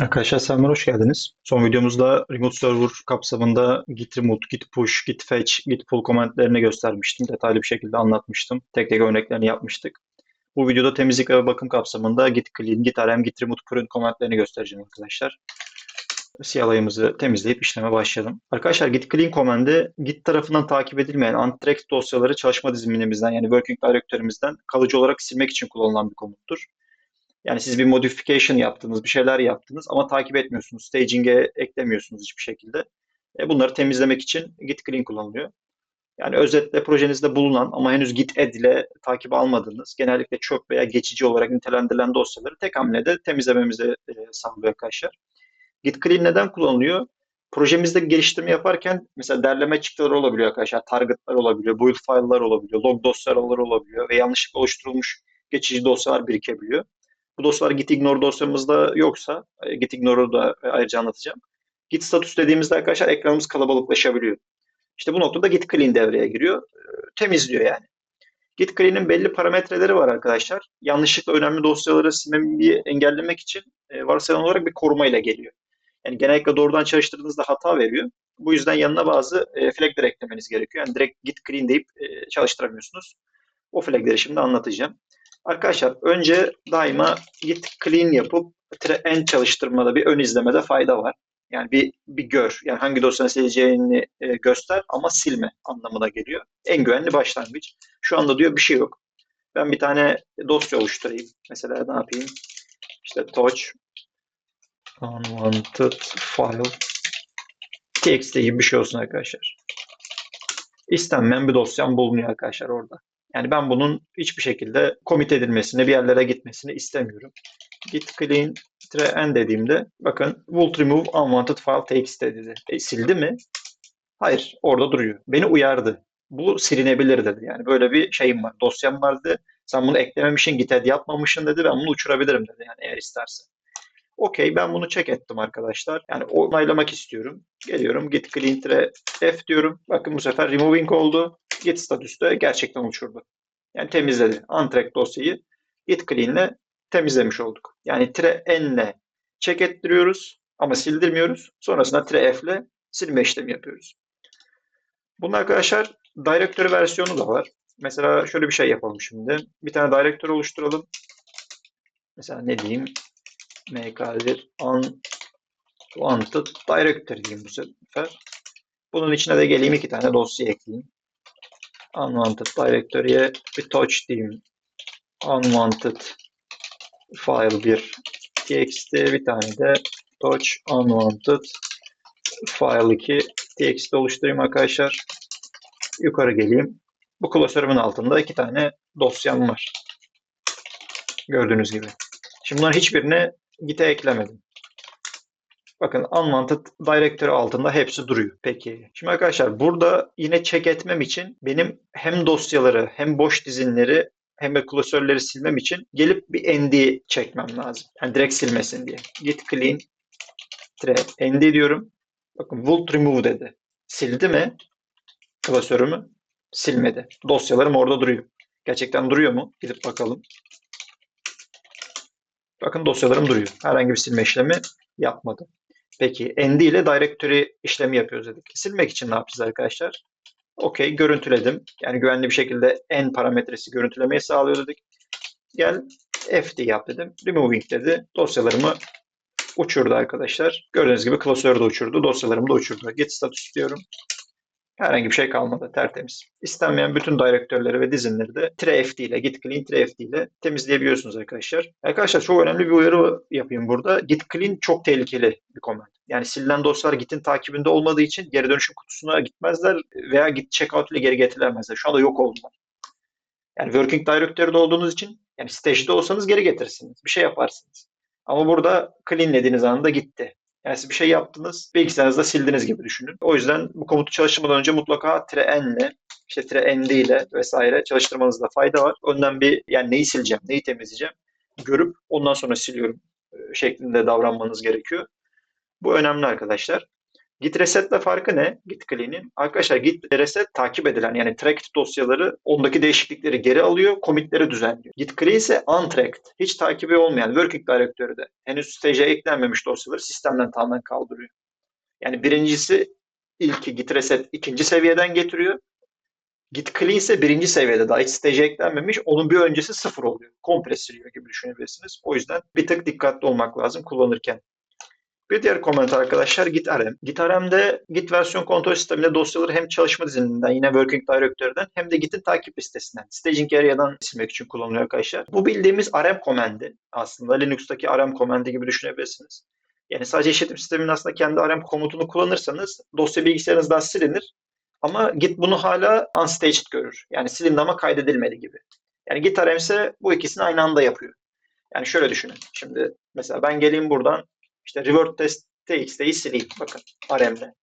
Arkadaşlar selamlar, hoş geldiniz. Son videomuzda remote server kapsamında git remove, git push, git fetch, git pull komentlerini göstermiştim. Detaylı bir şekilde anlatmıştım. Tek tek örneklerini yapmıştık. Bu videoda temizlik ve bakım kapsamında git clean, git rm, git remove print komentlerini göstereceğim arkadaşlar. CLI'ımızı temizleyip işleme başlayalım. Arkadaşlar git clean komendi git tarafından takip edilmeyen Antrax dosyaları çalışma diziminimizden yani working directory'mizden kalıcı olarak silmek için kullanılan bir komuttur. Yani siz bir modification yaptınız, bir şeyler yaptınız ama takip etmiyorsunuz. Staging'e eklemiyorsunuz hiçbir şekilde. E bunları temizlemek için git clean kullanılıyor. Yani özetle projenizde bulunan ama henüz git add ile takip almadığınız, genellikle çöp veya geçici olarak nitelendirilen dosyaları tek hamlede temizlememizi e, sağlıyor arkadaşlar. Git clean neden kullanılıyor? Projemizde geliştirme yaparken mesela derleme çıktıları olabiliyor arkadaşlar. Targetlar olabiliyor, build file'lar olabiliyor, log dosyaları olabiliyor ve yanlışlıkla oluşturulmuş geçici dosyalar birikebiliyor. Bu dosyalar git ignore dosyamızda yoksa e, git ignore'u da ayrıca anlatacağım. Git status dediğimizde arkadaşlar ekranımız kalabalıklaşabiliyor. İşte bu noktada git clean devreye giriyor. E, temizliyor yani. Git clean'in belli parametreleri var arkadaşlar. Yanlışlıkla önemli dosyaları silmeyi engellemek için e, varsayılan olarak bir koruma ile geliyor. Yani genellikle doğrudan çalıştırdığınızda hata veriyor. Bu yüzden yanına bazı flagler eklemeniz gerekiyor. Yani direkt git clean deyip çalıştıramıyorsunuz. O flagleri şimdi anlatacağım. Arkadaşlar önce daima git clean yapıp en çalıştırmada bir ön izlemede fayda var. Yani bir, bir gör. Yani hangi dosyanı sileceğini e, göster ama silme anlamına geliyor. En güvenli başlangıç. Şu anda diyor bir şey yok. Ben bir tane dosya oluşturayım. Mesela ne yapayım? İşte touch unwanted file txt gibi bir şey olsun arkadaşlar. İstenmeyen bir dosyam bulunuyor arkadaşlar orada. Yani ben bunun hiçbir şekilde komit edilmesini, bir yerlere gitmesini istemiyorum. Git clean n dediğimde bakın would remove unwanted file txt dedi. E, sildi mi? Hayır, orada duruyor. Beni uyardı. Bu silinebilir dedi. Yani böyle bir şeyim var, dosyam vardı. Sen bunu eklememişsin, git add yapmamışsın dedi. Ben bunu uçurabilirim dedi yani eğer isterse. Okey ben bunu check ettim arkadaşlar. Yani onaylamak istiyorum. Geliyorum git clean f diyorum. Bakın bu sefer removing oldu. Git statüste gerçekten uçurdu. Yani temizledi. Untrack dosyayı git clean ile temizlemiş olduk. Yani tire n ile check ettiriyoruz ama sildirmiyoruz. Sonrasında tire f ile silme işlemi yapıyoruz. Bunun arkadaşlar directory versiyonu da var. Mesela şöyle bir şey yapalım şimdi. Bir tane directory oluşturalım. Mesela ne diyeyim? mkdir unwanted directory diyeyim bu sefer. Bunun içine de geleyim iki tane dosya ekleyeyim. Unwanted directory'e bir touch diyeyim. Unwanted file 1 txt bir tane de touch unwanted file 2 txt oluşturayım arkadaşlar. Yukarı geleyim. Bu klasörümün altında iki tane dosyam var. Gördüğünüz gibi. Şimdi bunların hiçbirini Git'e eklemedim. Bakın unwanted directory altında hepsi duruyor. Peki. Şimdi arkadaşlar burada yine check etmem için benim hem dosyaları hem boş dizinleri hem de klasörleri silmem için gelip bir nd çekmem lazım. Yani direkt silmesin diye. Git clean nd diyorum. Bakın would remove dedi. Sildi mi klasörümü? Silmedi. Dosyalarım orada duruyor. Gerçekten duruyor mu? Gidip bakalım. Bakın dosyalarım duruyor. Herhangi bir silme işlemi yapmadım. Peki ND ile directory işlemi yapıyoruz dedik. Silmek için ne yapacağız arkadaşlar? Okey görüntüledim. Yani güvenli bir şekilde n parametresi görüntülemeyi sağlıyor dedik. Gel fd yap dedim. Removing dedi. Dosyalarımı uçurdu arkadaşlar. Gördüğünüz gibi klasörü de uçurdu. Dosyalarımı da uçurdu. Git status diyorum. Herhangi bir şey kalmadı. Tertemiz. İstenmeyen bütün direktörleri ve dizinleri de -fd ile git clean -fd ile temizleyebiliyorsunuz arkadaşlar. Arkadaşlar çok önemli bir uyarı yapayım burada. Git clean çok tehlikeli bir command. Yani silinen dosyalar git'in takibinde olmadığı için geri dönüşüm kutusuna gitmezler veya git checkout ile geri getirilemezler. Şu anda yok oldular. Yani working directory'de olduğunuz için yani stage'de olsanız geri getirirsiniz. Bir şey yaparsınız. Ama burada clean dediğiniz anda gitti. Yani siz bir şey yaptınız, bilgisayarınızda sildiniz gibi düşünün. O yüzden bu komutu çalıştırmadan önce mutlaka tire n ile, işte tire nd ile vesaire çalıştırmanızda fayda var. Önden bir yani neyi sileceğim, neyi temizleyeceğim görüp ondan sonra siliyorum e, şeklinde davranmanız gerekiyor. Bu önemli arkadaşlar. Git resetle farkı ne? Git clean'in. Arkadaşlar git reset takip edilen yani tracked dosyaları ondaki değişiklikleri geri alıyor, commitleri düzenliyor. Git clean ise untracked. Hiç takibi olmayan working directory'de henüz stage'e eklenmemiş dosyaları sistemden tamamen kaldırıyor. Yani birincisi ilki git reset ikinci seviyeden getiriyor. Git clean ise birinci seviyede daha hiç stage'e eklenmemiş. Onun bir öncesi sıfır oluyor. Komple siliyor gibi düşünebilirsiniz. O yüzden bir tık dikkatli olmak lazım kullanırken. Bir diğer komentar arkadaşlar Git RM. Git versiyon kontrol sisteminde dosyaları hem çalışma dizininden yine Working Directory'den hem de Git'in takip listesinden staging area'dan silmek için kullanılıyor arkadaşlar. Bu bildiğimiz RM komendi aslında Linux'taki RM komendi gibi düşünebilirsiniz. Yani sadece işletim sisteminin aslında kendi RM komutunu kullanırsanız dosya bilgisayarınızdan silinir. Ama Git bunu hala unstaged görür. Yani silindi ama kaydedilmedi gibi. Yani Git ise bu ikisini aynı anda yapıyor. Yani şöyle düşünün. Şimdi mesela ben geleyim buradan işte revert test txt'yi sileyim. Bakın RM'de.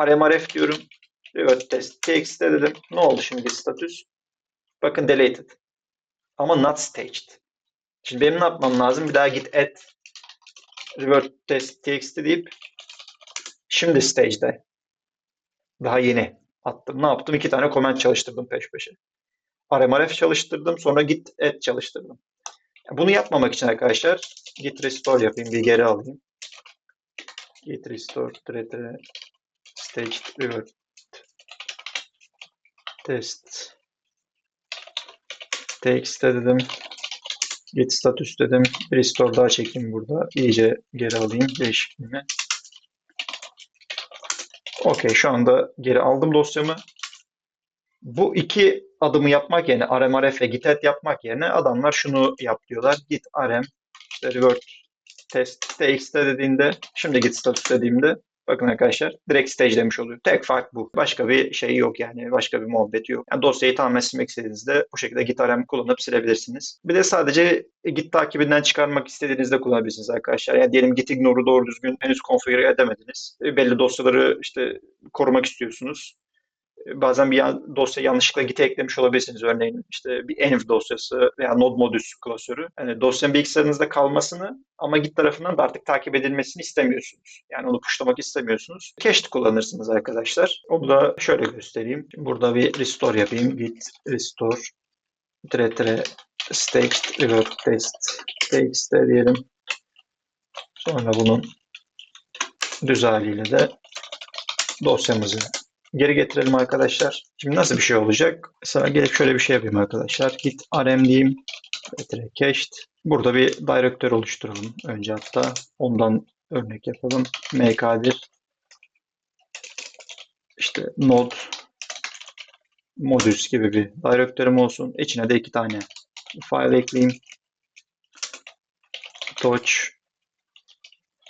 RMRF diyorum. Revert test txt dedim. Ne oldu şimdi statüs? Bakın deleted. Ama not staged. Şimdi benim ne yapmam lazım? Bir daha git add revert test txt deyip şimdi stage'de. Daha yeni attım. Ne yaptım? İki tane comment çalıştırdım peş peşe. RMRF çalıştırdım. Sonra git add çalıştırdım. Bunu yapmamak için arkadaşlar git restore yapayım. Bir geri alayım. Git restore thread staged revert test txt dedim. Git status dedim. Restore daha çekeyim burada. İyice geri alayım değişikliğini. Okey şu anda geri aldım dosyamı. Bu iki adımı yapmak yerine RMRF ile git add yapmak yerine adamlar şunu yap diyorlar. Git rm işte revert test txt dediğinde şimdi git status dediğimde bakın arkadaşlar direkt stage demiş oluyor. Tek fark bu. Başka bir şey yok yani. Başka bir muhabbeti yok. Yani dosyayı tamamen silmek istediğinizde bu şekilde git rm kullanıp silebilirsiniz. Bir de sadece git takibinden çıkarmak istediğinizde kullanabilirsiniz arkadaşlar. Yani diyelim git ignore'u doğru düzgün henüz konfigüre edemediniz. Belli dosyaları işte korumak istiyorsunuz bazen bir dosya yanlışlıkla git'e eklemiş olabilirsiniz. Örneğin işte bir env dosyası veya node modus klasörü. Yani dosyanın bilgisayarınızda kalmasını ama git tarafından da artık takip edilmesini istemiyorsunuz. Yani onu pushlamak istemiyorsunuz. Cached kullanırsınız arkadaşlar. Onu da şöyle göstereyim. Burada bir restore yapayım. Git restore tire tire staged revert test txt diyelim. Sonra bunun düz haliyle de dosyamızı geri getirelim arkadaşlar. Şimdi nasıl bir şey olacak? Mesela gelip şöyle bir şey yapayım arkadaşlar. Git rm diyeyim. Cached. Burada bir direktör oluşturalım önce hatta. Ondan örnek yapalım. mkdir işte node modus gibi bir direktörüm olsun. İçine de iki tane file ekleyeyim. Touch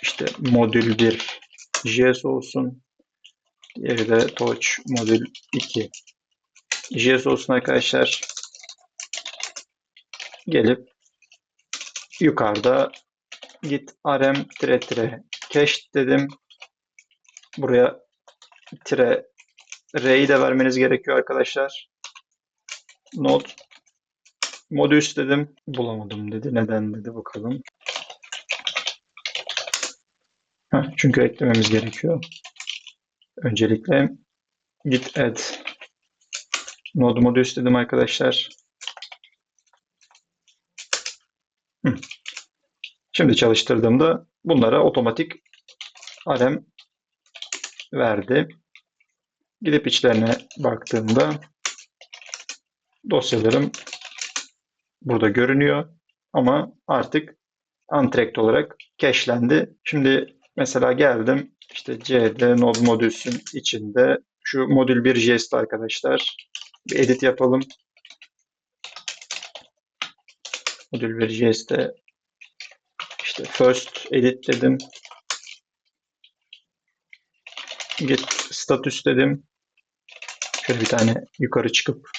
işte modül 1 JS olsun. Diğeri de Touch Modül 2. JS olsun arkadaşlar. Gelip yukarıda git rm tire tire cache dedim. Buraya tire r'yi de vermeniz gerekiyor arkadaşlar. Node modüs dedim. Bulamadım dedi. Neden dedi bakalım. Heh, çünkü eklememiz gerekiyor. Öncelikle git add node modüs dedim arkadaşlar. Şimdi çalıştırdığımda bunlara otomatik rm verdi. Gidip içlerine baktığımda dosyalarım burada görünüyor ama artık untracked olarak cache'lendi. Şimdi mesela geldim işte C'de node modülsün içinde şu modül bir jest arkadaşlar. Bir edit yapalım. Modül bir jest'e işte first edit dedim. Git status dedim. Şöyle bir tane yukarı çıkıp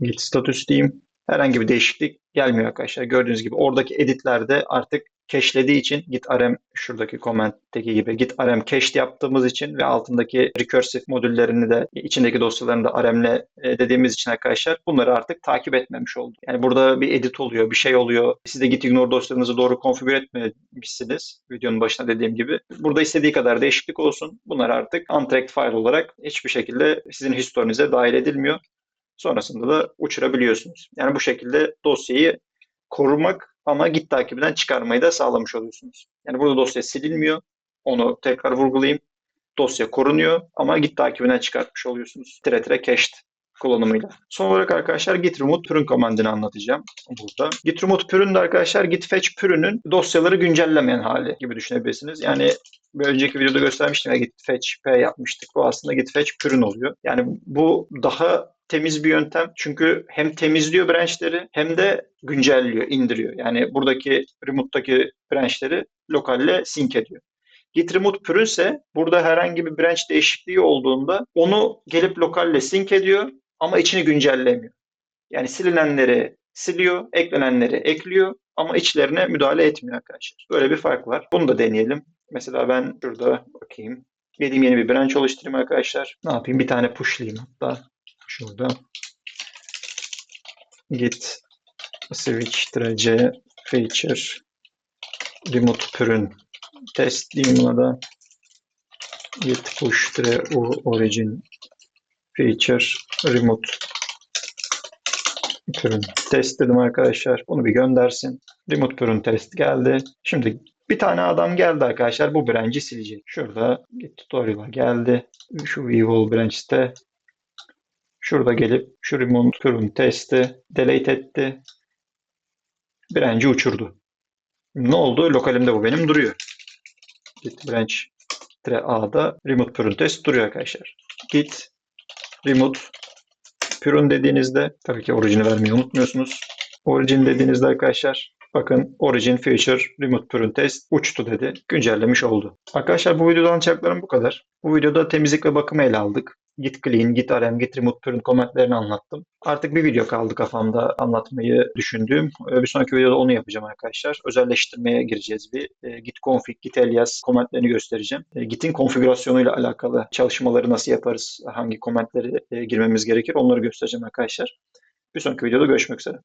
git status diyeyim. Herhangi bir değişiklik gelmiyor arkadaşlar. Gördüğünüz gibi oradaki editlerde artık cache'lediği için git rm şuradaki komentteki gibi git rm cached yaptığımız için ve altındaki recursive modüllerini de içindeki dosyalarını da rm'le e, dediğimiz için arkadaşlar bunları artık takip etmemiş oldu. Yani burada bir edit oluyor, bir şey oluyor. Siz de git ignore dosyalarınızı doğru konfigür etmemişsiniz videonun başında dediğim gibi. Burada istediği kadar değişiklik olsun. Bunlar artık untracked file olarak hiçbir şekilde sizin historinize dahil edilmiyor. Sonrasında da uçurabiliyorsunuz. Yani bu şekilde dosyayı korumak ama git takibinden çıkarmayı da sağlamış oluyorsunuz. Yani burada dosya silinmiyor. Onu tekrar vurgulayayım. Dosya korunuyor ama git takibinden çıkartmış oluyorsunuz. Tire tire cached kullanımıyla. Son olarak arkadaşlar git remove pürün komandını anlatacağım burada. Git remove pürün de arkadaşlar git fetch pürünün dosyaları güncellemeyen hali gibi düşünebilirsiniz. Yani bir önceki videoda göstermiştim ya git fetch p yapmıştık. Bu aslında git fetch pürün oluyor. Yani bu daha temiz bir yöntem. Çünkü hem temizliyor branchleri hem de güncelliyor, indiriyor. Yani buradaki remote'daki branchleri lokalle sync ediyor. Git remote pürün ise burada herhangi bir branch değişikliği olduğunda onu gelip lokalle sync ediyor ama içini güncellemiyor. Yani silinenleri siliyor, eklenenleri ekliyor ama içlerine müdahale etmiyor arkadaşlar. Böyle bir fark var. Bunu da deneyelim. Mesela ben şurada bakayım. Geleyim yeni bir branch oluşturayım arkadaşlar. Ne yapayım? Bir tane pushlayayım hatta. Şurada. Git switch c feature remote pürün test diyeyim buna da. Git push origin feature remote pürün test dedim arkadaşlar. Bunu bir göndersin. Remote pürün test geldi. Şimdi bir tane adam geldi arkadaşlar. Bu branch'i silecek. Şurada git tutorial'a geldi. Şu Weevil branch'te Şurada gelip şu remote pürün testi delete etti. Branch'i uçurdu. Ne oldu? Lokalimde bu benim duruyor. Git branch A'da remote pürün test duruyor arkadaşlar. Git remote pürün dediğinizde tabii ki orijini vermeyi unutmuyorsunuz. Origin dediğinizde arkadaşlar bakın origin feature remote pürün test uçtu dedi. Güncellemiş oldu. Arkadaşlar bu videoda anlatacaklarım bu kadar. Bu videoda temizlik ve bakımı ele aldık. Git clean, git rm, git remove pürün komentlerini anlattım. Artık bir video kaldı kafamda anlatmayı düşündüğüm. Bir sonraki videoda onu yapacağım arkadaşlar. Özelleştirmeye gireceğiz bir. E, git config, git alias komentlerini göstereceğim. E, Git'in konfigürasyonuyla alakalı çalışmaları nasıl yaparız, hangi komentleri e, girmemiz gerekir onları göstereceğim arkadaşlar. Bir sonraki videoda görüşmek üzere.